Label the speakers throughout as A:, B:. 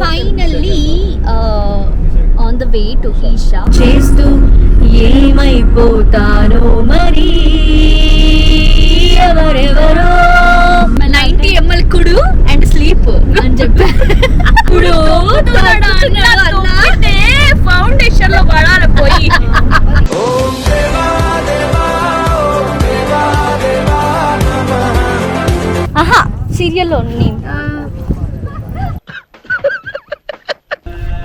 A: Finally on the way to Isha
B: చేస్తూ ఏమైపోతానో మరి? ఎవరెవరో?
A: నైన్టీ ఎంఎల్ కుడు అండ్ స్లీప్ అని చెప్పి. కుడు
C: ఫౌండేషన్లో పడాలి పోయి.
A: సీరియల్లో నేమ్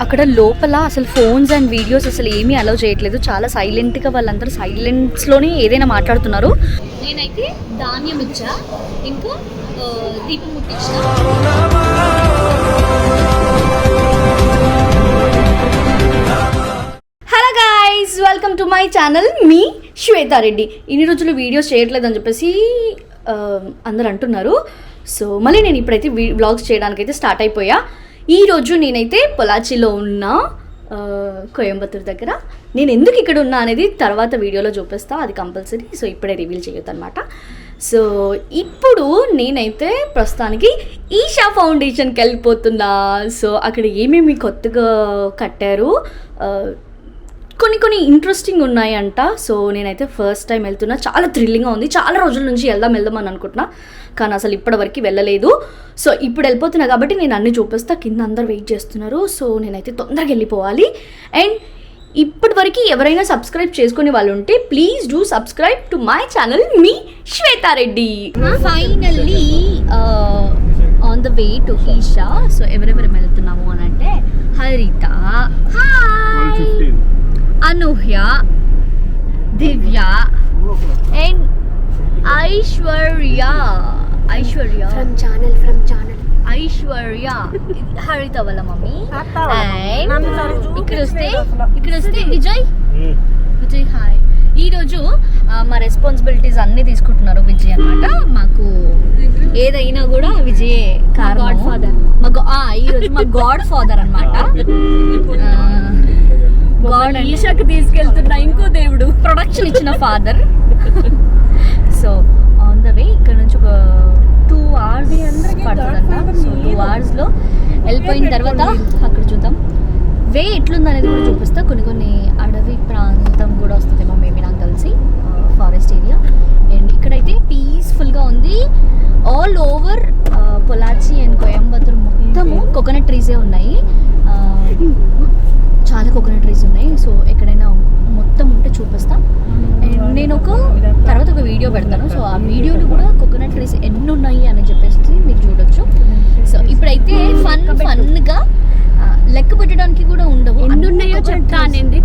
A: అక్కడ లోపల అసలు ఫోన్స్ అండ్ వీడియోస్ అసలు ఏమీ అలౌ చేయట్లేదు. చాలా సైలెంట్గా వాళ్ళందరూ సైలెంట్స్లోనే ఏదైనా మాట్లాడుతున్నారు. నేనైతే ధాన్యం ఇచ్చా. ఇంకా దీపం ముట్టించిన. Hello guys welcome to my channel మీ శ్వేతారెడ్డి ఇన్ని రోజులు వీడియోస్ చేయట్లేదు అని చెప్పేసి అందరు అంటున్నారు. సో మళ్ళీ నేను ఇప్పుడైతే వ్లాగ్స్ చేయడానికైతే స్టార్ట్ అయిపోయా. ఈరోజు నేనైతే పొలాచిలో ఉన్న కోయంబత్తూర్ దగ్గర. నేను ఎందుకు ఇక్కడ ఉన్నా అనేది తర్వాత వీడియోలో చూపిస్తా అది కంపల్సరీ. సో ఇప్పుడే రివీల్ చేయొద్దు అనమాట సో ఇప్పుడు నేనైతే ప్రస్తుతానికి ఈషా ఫౌండేషన్కి వెళ్ళిపోతున్నా. సో అక్కడ ఏమేమి కొత్తగా కట్టారు? కొన్ని కొన్ని ఇంట్రెస్టింగ్ ఉన్నాయంట. సో నేనైతే ఫస్ట్ టైం వెళ్తున్నా. చాలా థ్రిల్లింగ్గా ఉంది. చాలా రోజుల నుంచి వెళ్దాం వెళ్దాం అని అనుకుంటున్నా. కానీ అసలు ఇప్పటివరకు వెళ్ళలేదు. సో ఇప్పుడు వెళ్ళిపోతున్నా కాబట్టి నేను అన్ని చూపిస్తా. కింద అందరు వెయిట్ చేస్తున్నారు. సో నేనైతే తొందరగా వెళ్ళిపోవాలి. అండ్ ఇప్పటివరకు ఎవరైనా సబ్స్క్రైబ్ చేసుకునే వాళ్ళు ఉంటే please do subscribe to my channel me Shweta Reddy. Finally on the way to Isha so ఎవరెవరు వెళ్తున్నాము అని అంటే Haritha. Hi Anuhya Divya and Aishwarya Aishwarya
C: from channel from channel
A: Aishwarya Haritha వాళ్ళ మమ్మీ అండ్ ఇక్కడ వస్తే ఇక్కడ వస్తే Vijay Vijay hi ఈరోజు మా రెస్పాన్సిబిలిటీస్ అన్నీ తీసుకుంటున్నారు విజయ్ అన్నమాట. మాకు ఏదైనా కూడా విజయే గాడ్ ఫాదర్ మా ఈరోజు మా గాడ్ ఫాదర్ అనమాట గాడ్
C: ఈషాకి తీసుకెళ్తున్నా ఇంకో దేవుడు.
A: ప్రొడక్షన్ ఇచ్చిన father. So on the way ఇక్కడ నుంచి ఒక టూ అవర్స్ పడుతుందంట. సో టూ అవర్స్లో వెళ్ళిపోయిన తర్వాత అక్కడ చూద్దాం. వే ఎట్లుంది అనేది కూడా చూపిస్తా. కొన్ని కొన్ని అడవి ప్రాంతం కూడా వస్తుందేమో మేబీ నాకు తెలిసి. ఫారెస్ట్ ఏరియా అండ్ ఇక్కడైతే పీస్ఫుల్గా ఉంది. All over Pollachi and Coimbatore మొత్తము కోకోనట్ ట్రీసే ఉన్నాయి ఆ, చాలా కోకోనట్ ట్రీస్ ఉన్నాయి సో ఎక్కడైనా మొత్తం ఉంటే చూపిస్తా And నేను ఒక తర్వాత ఒక వీడియో పెడతాను. సో ఆ వీడియోలో కూడా కోకోనట్ ట్రీస్ ఎన్ని ఉన్నాయి అని చెప్పేసి మీరు చూడొచ్చు. సో ఇప్పుడైతే ఫన్ ఫన్గా లెక్క పెట్టడానికి కూడా ఉండవు.
C: ఎన్ని ఉన్నాయో. చెప్తానండి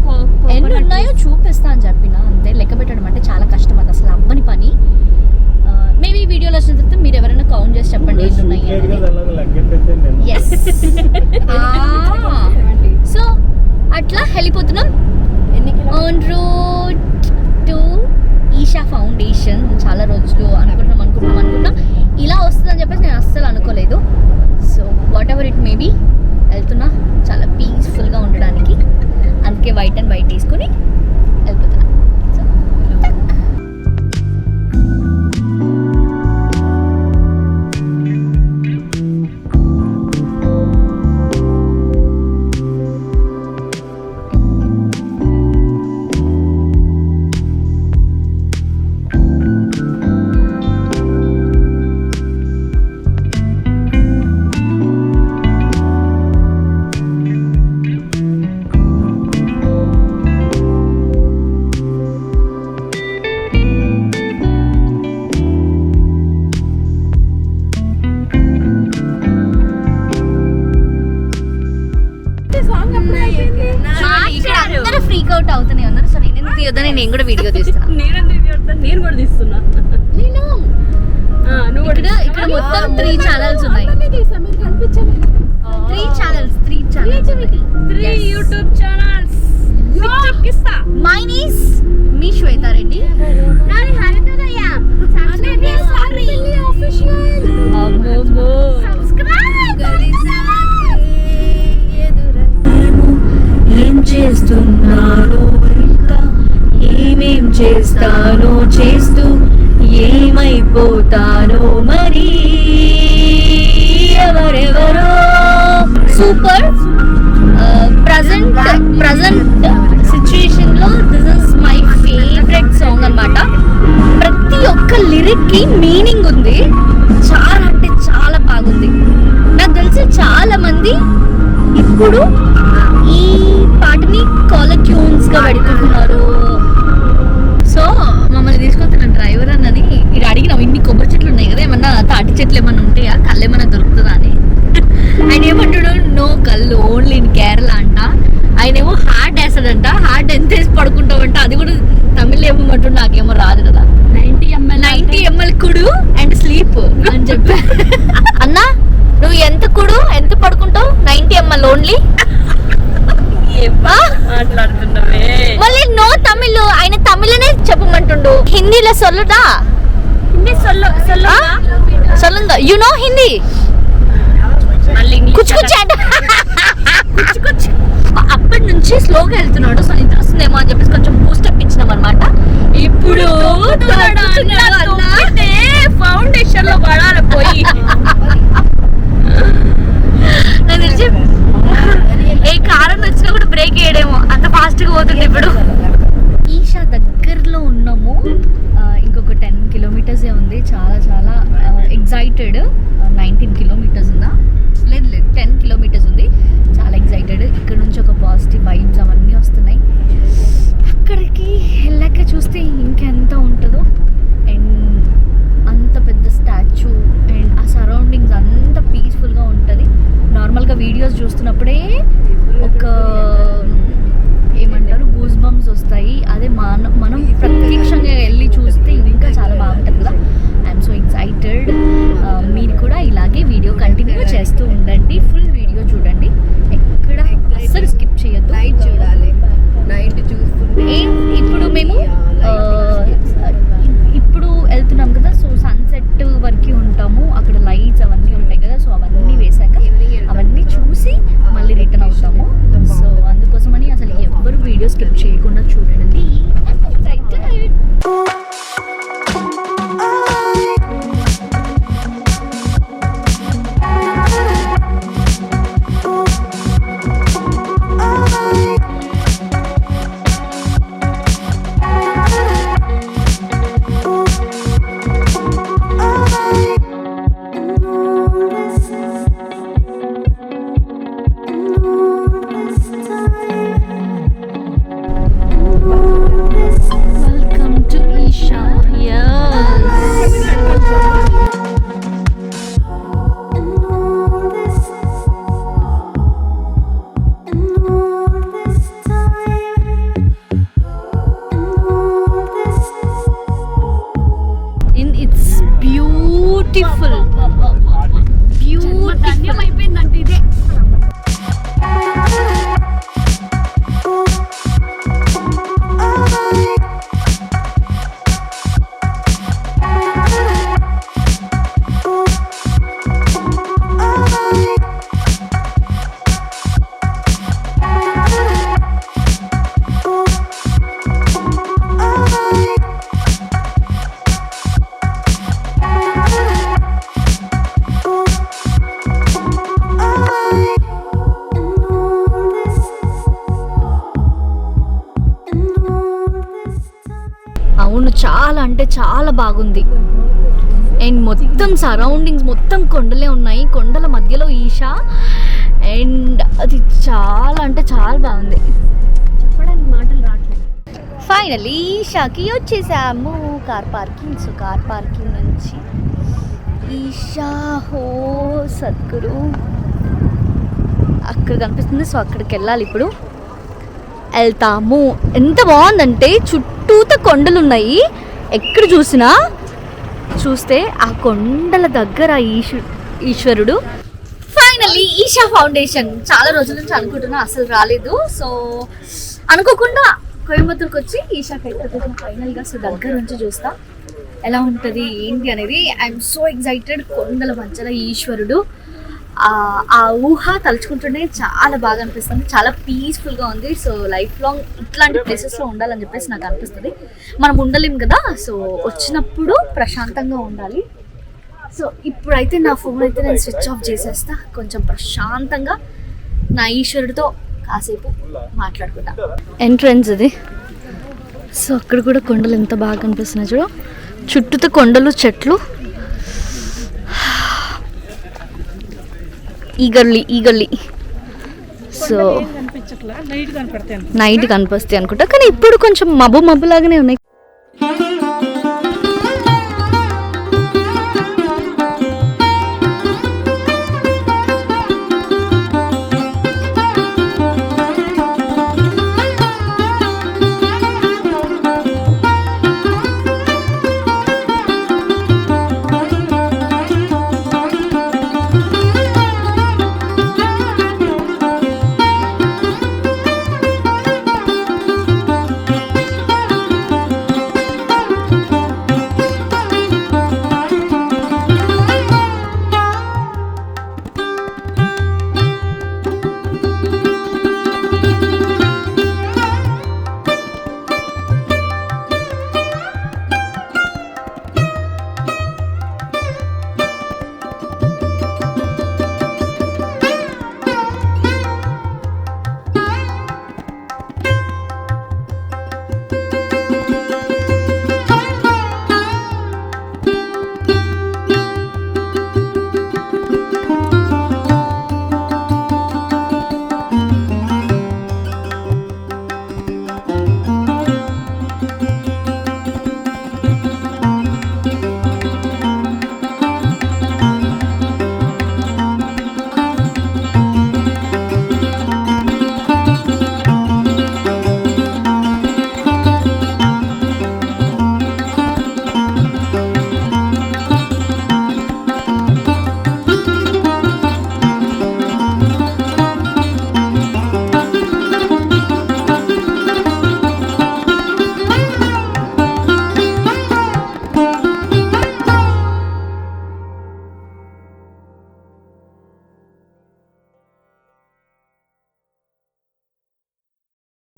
A: ఎన్ని ఉన్నాయో చూపిస్తా అని చెప్పిన అంతే. లెక్క పెట్టడం అంటే చాలా కష్టం. అది అసలు అవ్వని పని. మేబీ వీడియోలో వచ్చిన తర్వాత మీరు ఎవరైనా కౌంట్ చేసి చెప్పండి ఎన్ని ఉన్నాయి. ఎస్ తీయొద్దని నేను
B: ఏమైపోతానో మరి ఎవరెవరో? Super
A: present present సిచ్యుయేషన్లో this is my favourite song అన్నమాట. ప్రతి ఒక్క లిరిక్కి మీనింగ్ ఉంది. చాలా అంటే చాలా బాగుంది. నాకు తెలిసి చాలా మంది ఇప్పుడు ఈ పాటని కాలేజ్ ట్యూన్స్గా పెడుతున్నారు సో మమ్మల్ని తీసుకొస్తున్న డ్రైవర్ అన్నని ఇది అడిగినాం ఇన్ని కొబ్బరి చెట్లు ఉన్నాయి కదా ఏమన్నా తాటి చెట్లు ఏమన్నా ఉంటాయా కళ్ళు ఏమన్నా దొరుకుతుందా అని ఆయన ఏమంటాడు నో కళ్ళు ఓన్లీ ఇన్ కేరళ అంట ఆయన ఏమో హార్ట్ వేస్తాడంట హార్ట్ ఎంత వేసి పడుకుంటావంట అది కూడా తమిళ్ ఏమంటాడు నాకేమో రాదు కదా
C: నైన్టీ ఎంఎల్
A: నైన్టీ ఎంఎల్ కుడు అండ్ స్లీప్ అని చెప్పి. అన్నా నువ్వు ఎంత కుడు ఎంత పడుకుంటావు? నైన్టీ ఎంఎల్ ఓన్లీ మళ్ళీ నో తమిళ్ ఆయన తమిళనే చెప్పమంటుండు. హిందీలో సొల్లుదా?
C: హిందీ సొల్లు?
A: సొల్లుందా? You know Hindi?
C: మళ్ళీ
A: కుచ్చు కుచ్చు అంట కుచ్చు కుచ్చు. అప్పటి నుంచి స్లోగా వెళ్తున్నాడు. సో నిద్ర వస్తుందేమో అని చెప్పేసి కొంచెం బూస్టప్ ఇచ్చినాం అనమాట ఇప్పుడు తగ్గుతున్నాడు అన్న.
C: ఫౌండేషన్లో పడాలి పోయి.
A: తెలిసి ఏ కారం వచ్చినా కూడా బ్రేక్ వేయడేమో అంత ఫాస్ట్గా పోతుంది ఇప్పుడు. ఈషా దగ్గరలో ఉన్నాము. ఇంకొక టెన్ కిలోమీటర్సే ఉంది. చాలా చాలా ఎగ్జైటెడ్ నైన్టీన్ కిలోమీటర్స్ ఉందా? లేదు లేదు టెన్ కిలోమీటర్స్ ఉంది. చాలా ఎగ్జైటెడ్ ఇక్కడ నుంచి ఒక పాజిటివ్ వైబ్స్ అవన్నీ వస్తున్నాయి. అక్కడికి వెళ్ళాక చూస్తే ఇంకెంత ఉంటుందో అండ్ అంత పెద్ద స్టాచ్యూ అండ్ ఆ సరౌండింగ్స్ అంత పీస్ఫుల్గా ఉంటుంది నార్మల్గా వీడియోస్ చూస్తున్నప్పుడే ఒక ఏమంటారు గూస్ బంప్స్ వస్తాయి అదే మన మనం ప్రత్యక్షంగా వెళ్ళి చూస్తే ఇంకా చాలా బాగుంటుంది కదా ఐఎమ్ సో ఎక్సైటెడ్ మీరు కూడా ఇలాగే వీడియో కంటిన్యూ చేస్తూ ఉండండి ఫుల్ వీడియో చూడండి ఎక్కడ అస్సలు స్కిప్ చేయొద్దు
B: నైట్ చూడాలి నైట్ చూస్తుంటే
A: ఏం ఇప్పుడు మేము ఆ, ఇప్పుడు వెళ్తున్నాం కదా సో సన్సెట్ వరకు ఉంటాము అక్కడ లైట్స్ అవన్నీ ఉంటాయి కదా సో అవన్నీ వేసాక అవన్నీ చూసి మళ్ళీ రిటర్న్ అవుతాము సో అందుకోసమని అసలు ఎవ్వరు వీడియో స్కిప్ చేయకుండా బ్యూటిఫుల్ బ్యూటిఫుల్
C: అయిపోయిందంటే ఇదే
A: చాలా అంటే చాలా బాగుంది. అండ్ మొత్తం సరౌండింగ్స్ మొత్తం కొండలే ఉన్నాయి. కొండల మధ్యలో ఈషా. అండ్ అది చాలా అంటే చాలా బాగుంది.
C: చెప్పడానికి మాటలు రావట్లేదు.
A: ఫైనలీ ఈషాకి వచ్చేసాము. Car parking so car parking నుంచి ఈషా హో సద్గురు. అక్కడ కనిపిస్తుంది. సో అక్కడికి వెళ్ళాలి ఇప్పుడు. వెళ్తాము. ఎంత బాగుందంటే చుట్టూత కొండలు ఉన్నాయి ఎక్కడ చూసినా చూస్తే ఆ కొండల దగ్గర ఈశ్వ ఈశ్వరుడు. ఫైనల్లీ ఈషా ఫౌండేషన్ చాలా రోజుల నుంచి అనుకుంటున్నా అసలు రాలేదు. సో అనుకోకుండా కోయంబత్తూరుకి వచ్చి ఈషా అయితే ఫైనల్గా సో దగ్గర నుంచి చూస్తా. ఎలా ఉంటుంది ఏంటి అనేది ఐఎమ్ సో ఎగ్జైటెడ్ కొండల మధ్యలో ఈశ్వరుడు. ఆ ఊహ తలుచుకుంటుంటే చాలా బాగా అనిపిస్తుంది. చాలా పీస్ఫుల్గా ఉంది. సో లైఫ్ లాంగ్ ఇట్లాంటి ప్లేసెస్లో ఉండాలని చెప్పేసి నాకు అనిపిస్తుంది. మనం ఉండలేం కదా? సో వచ్చినప్పుడు ప్రశాంతంగా ఉండాలి. సో ఇప్పుడైతే నా ఫోన్ అయితే నేను స్విచ్ ఆఫ్ చేసేస్తా. కొంచెం ప్రశాంతంగా నా ఈశ్వరుడితో కాసేపు మాట్లాడుకుంటా. ఎంట్రన్స్ ఇది సో అక్కడ కూడా కొండలు ఎంత బాగా కనిపిస్తున్నాయి చూడు. చుట్టూతో కొండలు చెట్లు. ఈ గల్లి ఈ గల్లి సో నైట్ కనిపిస్తాయి అనుకుంటా. కానీ ఇప్పుడు కొంచెం మబ్బు మబ్బు లాగానే ఉన్నాయి.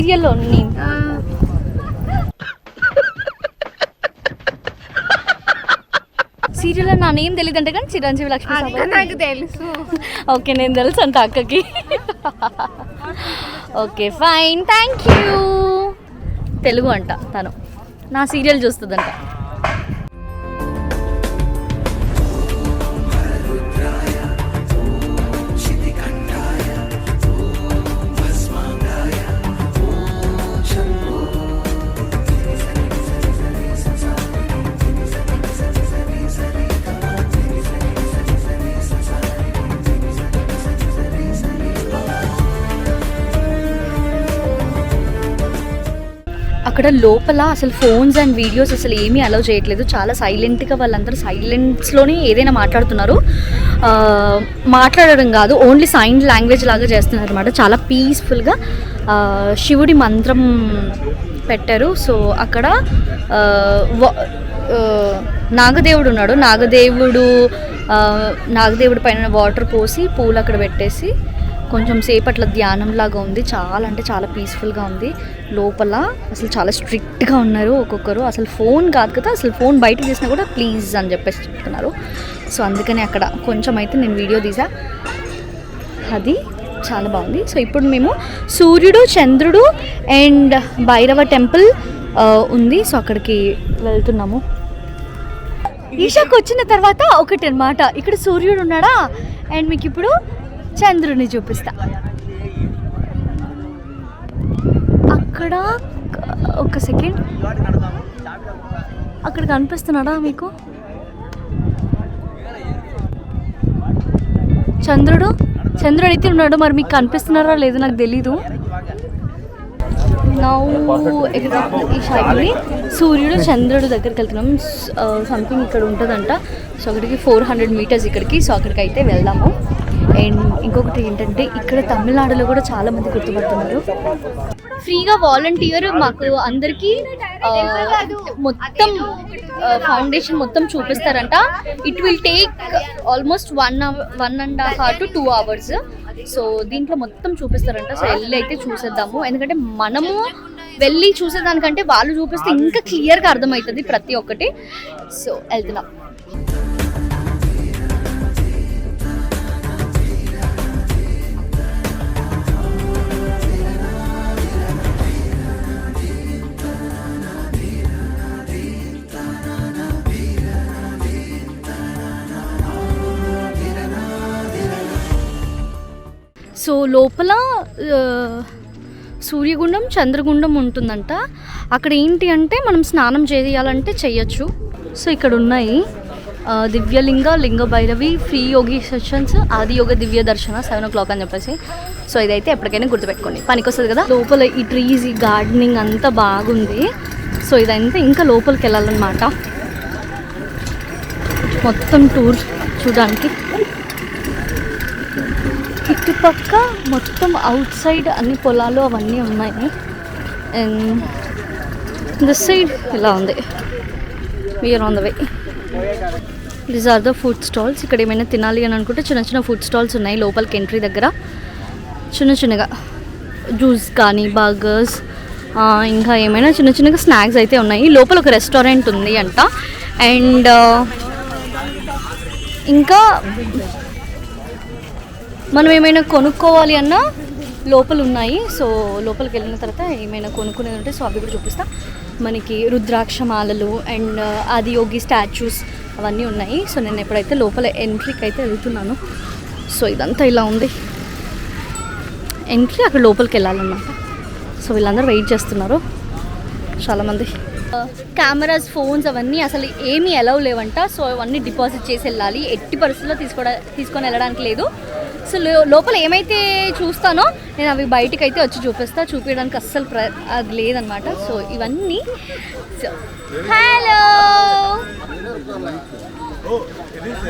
A: సీరియల్లో నేమ్ సీరియల్లో నా నేమ్ తెలియదు అంటే కానీ చిరంజీవి లక్ష్మి
B: నాకు తెలుసు.
A: ఓకే నేను తెలుసు అంట అక్కకి. Okay fine thank you Telugu అంట తను. నా సీరియల్ చూస్తుందంట. అక్కడ లోపల అసలు ఫోన్స్ అండ్ వీడియోస్ అసలు ఏమీ అలౌ చేయట్లేదు. చాలా సైలెంట్గా వాళ్ళందరూ సైలెన్స్లోనే ఏదైనా మాట్లాడుతున్నారు. మాట్లాడడం కాదు ఓన్లీ సైన్ లాంగ్వేజ్ లాగా చేస్తున్నారు అనమాట చాలా పీస్ఫుల్గా శివుడి మంత్రం పెట్టారు. సో అక్కడ నాగదేవుడు ఉన్నాడు. నాగదేవుడు నాగదేవుడి పైన వాటర్ పోసి పూలు అక్కడ పెట్టేసి కొంచెం సేపు అట్లా ధ్యానం లాగా ఉంది. చాలా అంటే చాలా పీస్ఫుల్గా ఉంది. లోపల అసలు చాలా స్ట్రిక్ట్గా ఉన్నారు ఒక్కొక్కరు. అసలు ఫోన్ కాదు కదా అసలు ఫోన్ బయట తీసినా కూడా ప్లీజ్ అని చెప్పేసి చెప్తున్నారు. సో అందుకని అక్కడ కొంచెం అయితే నేను వీడియో తీసా. అది చాలా బాగుంది. సో ఇప్పుడు మేము సూర్యుడు చంద్రుడు అండ్ భైరవ టెంపుల్ ఉంది. సో అక్కడికి వెళ్తున్నాము. ఈషాకు వచ్చిన తర్వాత ఒకటి అన్నమాట. ఇక్కడ సూర్యుడు ఉన్నాడా? అండ్ మీకు ఇప్పుడు చంద్రుడిని చూపిస్తా. అక్కడ ఒక సెకండ్. అక్కడ కనిపిస్తున్నాడా మీకు? చంద్రుడు? చంద్రుడు అయితే ఉన్నాడు మరి మీకు కనిపిస్తున్నారా లేదో నాకు తెలీదు. ఈ షైని సూర్యుడు చంద్రుడు దగ్గరికి వెళ్తున్నాం. సంథింగ్ ఇక్కడ ఉంటుందంట. సో అక్కడికి ఫోర్ హండ్రెడ్ మీటర్స్ ఇక్కడికి. సో అక్కడికి అయితే వెళ్దాము. అండ్ ఇంకొకటి ఏంటంటే ఇక్కడ తమిళనాడులో కూడా చాలా మంది గుర్తుపడుతున్నారు. ఫ్రీగా వాలంటీర్ మాకు అందరికీ మొత్తం ఫౌండేషన్ మొత్తం చూపిస్తారంట. It will take almost one hour one and half hour to two hours so దీంట్లో మొత్తం చూపిస్తారంట. సో వెళ్ళి అయితే చూసేద్దాము. ఎందుకంటే మనము వెళ్ళి చూసేదానికంటే వాళ్ళు చూపిస్తే ఇంకా క్లియర్గా అర్థమవుతుంది ప్రతి ఒక్కటి. సో వెళ్తున్నాం. సో లోపల సూర్యగుండం చంద్రగుండం ఉంటుందంట. అక్కడ ఏంటి అంటే మనం స్నానం చేయాలంటే చేయొచ్చు. సో ఇక్కడ ఉన్నాయి దివ్యలింగ లింగ భైరవి ఫ్రీ యోగి సెషన్స్ ఆది యోగ దివ్య దర్శన సెవెన్ ఓ క్లాక్ అని చెప్పేసి. సో ఇదైతే ఎప్పటికైనా గుర్తుపెట్టుకోండి. పనికొస్తుంది కదా? లోపల ఈ ట్రీస్ ఈ గార్డెనింగ్ అంతా బాగుంది. సో ఇదంతా ఇంకా లోపలికి వెళ్ళాలన్నమాట. మొత్తం టూర్ చూడడానికి. పక్క మొత్తం అవుట్ సైడ్ అన్ని పొలాలు అవన్నీ ఉన్నాయి. అండ్ దిస్ సైడ్ ఇలా ఉంది. We're on the way these are the food stalls ఇక్కడ ఏమైనా తినాలి అని అనుకుంటే చిన్న చిన్న ఫుడ్ స్టాల్స్ ఉన్నాయి లోపలికి ఎంట్రీ దగ్గర. చిన్న చిన్నగా జ్యూస్ కానీ బర్గర్స్ ఇంకా ఏమైనా చిన్న చిన్నగా స్నాక్స్ అయితే ఉన్నాయి. లోపల ఒక రెస్టారెంట్ ఉంది అంట. అండ్ ఇంకా మనం ఏమైనా కొనుక్కోవాలి అన్నా లోపల ఉన్నాయి సో లోపలికి వెళ్ళిన తర్వాత ఏమైనా కొనుక్కునేది ఉంటే సో అవి కూడా చూపిస్తా. మనకి రుద్రాక్ష మాలలు అండ్ ఆది యోగి స్టాచ్యూస్ అవన్నీ ఉన్నాయి. సో నేను ఎప్పుడైతే లోపల ఎంట్రీకి అయితే వెళ్తున్నాను సో ఇదంతా ఇలా ఉంది. ఎంట్రీ అక్కడ లోపలికి వెళ్ళాలన్నమాట. సో వీళ్ళందరూ వెయిట్ చేస్తున్నారు. చాలామంది. కెమెరాస్ ఫోన్స్ అవన్నీ అసలు ఏమీ అలౌ లేవంట. సో అవన్నీ డిపాజిట్ చేసి వెళ్ళాలి. ఎట్టి పరిస్థితుల్లో తీసుకో తీసుకొని వెళ్ళడానికి లేదు. సో లో- లోపల ఏమైతే చూస్తానో నేను అవి బయటికి అయితే వచ్చి చూపిస్తా. చూపించడానికి అస్సలు ప్ర అది లేదనమాట. సో ఇవన్నీ. So hello!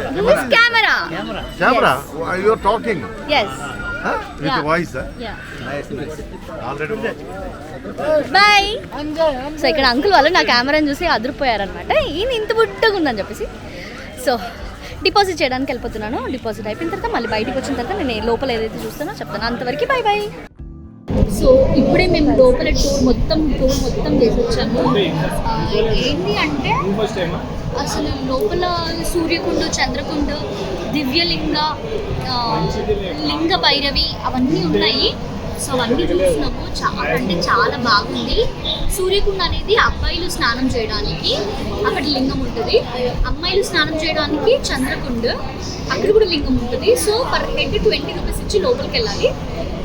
A: This camera
D: Camera, are you talking?
A: Yes
D: Huh? With
A: Yeah.
D: the voice, huh?
A: Yeah
D: Already.
A: Bye so ఇక్కడ అంకుల్ వాళ్ళు నా కెమెరాని చూసి అదిరిపోయారనమాట. ఈయన ఇంత బుట్టగా ఉందని చెప్పేసి. సో డిపాజిట్ చేయడానికి వెళ్ళిపోతున్నాను. డిపాజిట్ అయిపోయిన తర్వాత మళ్ళీ బయటికి వచ్చిన తర్వాత నేను లోపల ఏదైతే చూస్తానో చెప్తాను. అంతవరకు బాయ్ బాయ్ సో ఇప్పుడే మేము లోపల టూర్ మొత్తం టూర్ మొత్తం చేసి వచ్చాము ఏంటి అంటే అసలు లోపల సూర్యకుండు చంద్రకుండు దివ్యలింగ లింగ భైరవి అవన్నీ ఉన్నాయి. సో అవన్నీ చూస్తున్నాము చాలా అంటే చాలా బాగుంది. సూర్యకుండ అనేది అబ్బాయిలు స్నానం చేయడానికి అక్కడ లింగం ఉంటుంది. అమ్మాయిలు స్నానం చేయడానికి చంద్రకుండ అక్కడ కూడా లింగం ఉంటుంది. So per head twenty rupees ఇచ్చి లోపలికి వెళ్ళాలి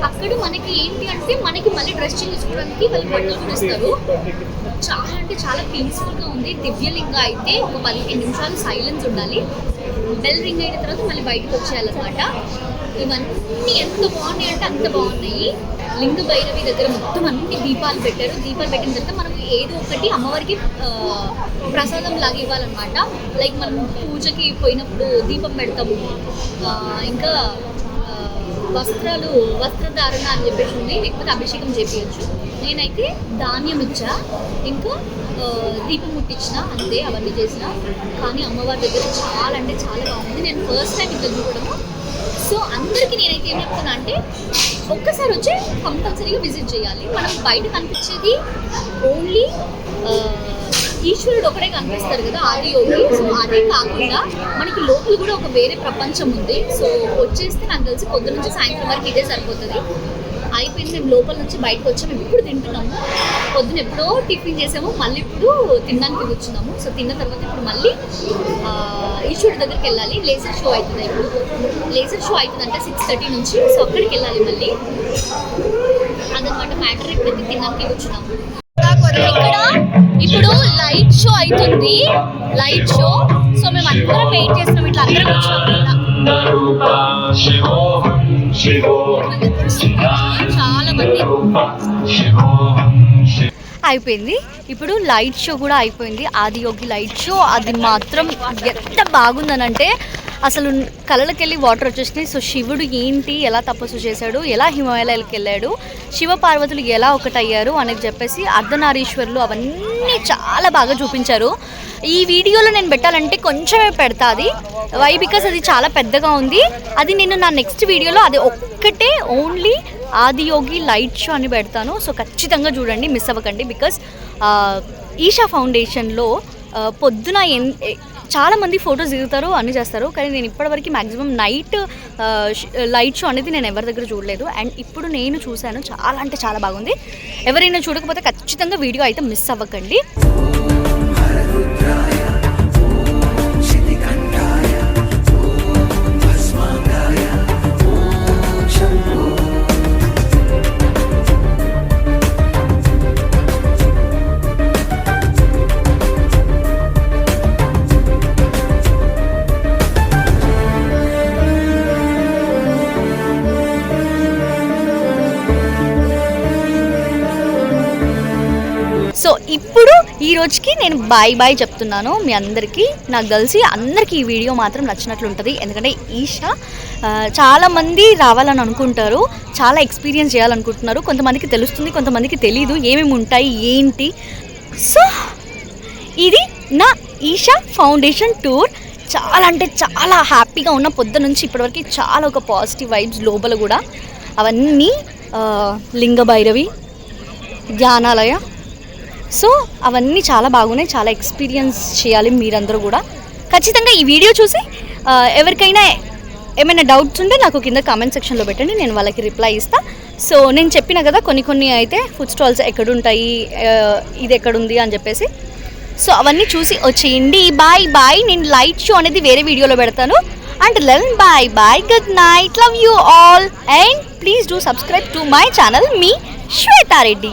A: అక్కడ మనకి ఏంటి అంటే మనకి మళ్ళీ డ్రెస్ చేసుకోవడానికి వాళ్ళు బట్టలు కూడా ఇస్తారు చాలా అంటే చాలా పీస్ఫుల్గా ఉంది. దివ్యలింగ అయితే ఒక పదిహేను నిమిషాలు సైలెన్స్ ఉండాలి. బెల్ రింగ్ అయిన తర్వాత మళ్ళీ బయటకు వచ్చేయాలన్నమాట. ఇవన్నీ ఎంత బాగున్నాయి అంటే అంత బాగున్నాయి. లింగ భైరవి దగ్గర మొత్తం అన్ని దీపాలు పెట్టారు. దీపాలు పెట్టిన తర్వాత మనం ఏదో ఒకటి అమ్మవారికి ప్రసాదం లాగా ఇవ్వాలన్నమాట. లైక్ మనం పూజకి పోయినప్పుడు దీపం పెడతాము. ఇంకా వస్త్రాలు వస్త్రధారణ అని చెప్పేసి ఉంది. లేకపోతే అభిషేకం చేపించచ్చు నేనైతే ధాన్యం ఇచ్చా. ఇంకా దీపం ముట్టించిన అంతే అవన్నీ చేసిన. కానీ అమ్మవారి దగ్గర చాలా అంటే చాలా బాగుంది. నేను ఫస్ట్ టైం ఇక్కడ చూడడము సో అందరికీ నేనైతే ఏం చెప్తున్నా అంటే ఒక్కసారి వచ్చి కంపల్సరీగా విజిట్ చేయాలి. మనం బయట కనిపించేది ఓన్లీ ఈశ్వరుడు ఒకటే కనిపిస్తారు కదా ఆది యోగి. సో అదే కాకుండా మనకి లోపల కూడా ఒక వేరే ప్రపంచం ఉంది. సో వచ్చేస్తే నాకు తెలిసి పొద్దు నుంచి సాయంత్రం వరకు ఇదే సరిపోతుంది. అయిపోయింది మేము లోపల నుంచి బయటకు వచ్చాము ఇప్పుడు తింటున్నాము. పొద్దున ఎప్పుడో టిఫిన్ చేసాము మళ్ళీ ఇప్పుడు తినడానికి కూర్చున్నాము. సో తిన్న తర్వాత ఇప్పుడు మళ్ళీ ఈశ్వరుడి దగ్గరికి వెళ్ళాలి. లేజర్ షో అవుతుంది. ఇప్పుడు లేజర్ షో అవుతుందంట సిక్స్ థర్టీ నుంచి సో అక్కడికి వెళ్ళాలి మళ్ళీ. అదనమాట మ్యాటర్. ఇప్పుడైతే తినడానికి కూర్చున్నాము. ఇక్కడ ఇప్పుడు లైట్ షో అవుతుంది. Light show. సో మేము అందరం వెయిట్ చేస్తున్నాం. ఇట్లా అందరం కూర్చున్నాం చాలా మంది. అయిపోయింది. ఇప్పుడు లైట్ షో కూడా అయిపోయింది. ఆది యోగి లైట్ షో. అది మాత్రం ఎంత బాగుందనంటే అసలు కళ్ళకి వెళ్ళి వాటర్ వచ్చేసినాయి. సో శివుడు ఏంటి ఎలా తపస్సు చేశాడు ఎలా హిమాలయాలకు వెళ్ళాడు శివ పార్వతులు ఎలా ఒకటయ్యారు అనేది చెప్పేసి అర్ధనారీశ్వరులు అవన్నీ చాలా బాగా చూపించారు. ఈ వీడియోలో నేను పెట్టాలంటే కొంచెమే పెడతా అది. వై బికాస్ అది చాలా పెద్దగా ఉంది. అది నేను నా నెక్స్ట్ వీడియోలో అది ఒక్కటే ఓన్లీ ఆదియోగి లైట్ షో అని పెడతాను. సో ఖచ్చితంగా చూడండి మిస్ అవ్వకండి. బికాస్ ఈషా ఫౌండేషన్లో పొద్దున పొద్దున చాలామంది చాలా మంది ఫొటోస్ దిగుతారు అన్ని చేస్తారు. కానీ నేను ఇప్పటివరకు మ్యాక్సిమం నైట్ లైట్ షో అనేది నేను ఎవరి దగ్గర చూడలేదు. అండ్ ఇప్పుడు నేను చూశాను చాలా అంటే చాలా బాగుంది. ఎవరైనా చూడకపోతే ఖచ్చితంగా వీడియో అయితే మిస్ అవ్వకండి. రోజుకి నేను బాయ్ బాయ్ చెప్తున్నాను మీ అందరికీ. నాకు తెలిసి అందరికీ ఈ వీడియో మాత్రం నచ్చినట్లు ఉంటుంది. ఎందుకంటే ఈషా చాలామంది రావాలని అనుకుంటారు. చాలా ఎక్స్పీరియన్స్ చేయాలనుకుంటున్నారు. కొంతమందికి తెలుస్తుంది కొంతమందికి తెలియదు ఏమేమి ఉంటాయి ఏంటి. సో ఇది నా ఈషా ఫౌండేషన్ టూర్. చాలా అంటే చాలా హ్యాపీగా ఉన్న పొద్దు నుంచి ఇప్పటివరకు చాలా ఒక పాజిటివ్ వైబ్స్ లోపల కూడా. అవన్నీ లింగభైరవి ధ్యానాలయ సో అవన్నీ చాలా బాగున్నాయి చాలా ఎక్స్పీరియన్స్ చేయాలి మీరందరూ కూడా. ఖచ్చితంగా ఈ వీడియో చూసి ఎవరికైనా ఏమైనా డౌట్స్ ఉంటే నాకు కింద కామెంట్ సెక్షన్లో పెట్టండి నేను వాళ్ళకి రిప్లై ఇస్తా. సో నేను చెప్పిన కదా కొన్ని కొన్ని అయితే ఫుడ్ స్టాల్స్ ఎక్కడుంటాయి ఇది ఎక్కడుంది అని చెప్పేసి. సో అవన్నీ చూసి వచ్చేయండి. బాయ్ బాయ్ నేను లైట్ షో అనేది వేరే వీడియోలో పెడతాను. And లెన్ bye bye good night love you all and please do subscribe to my channel me Shweta Reddy.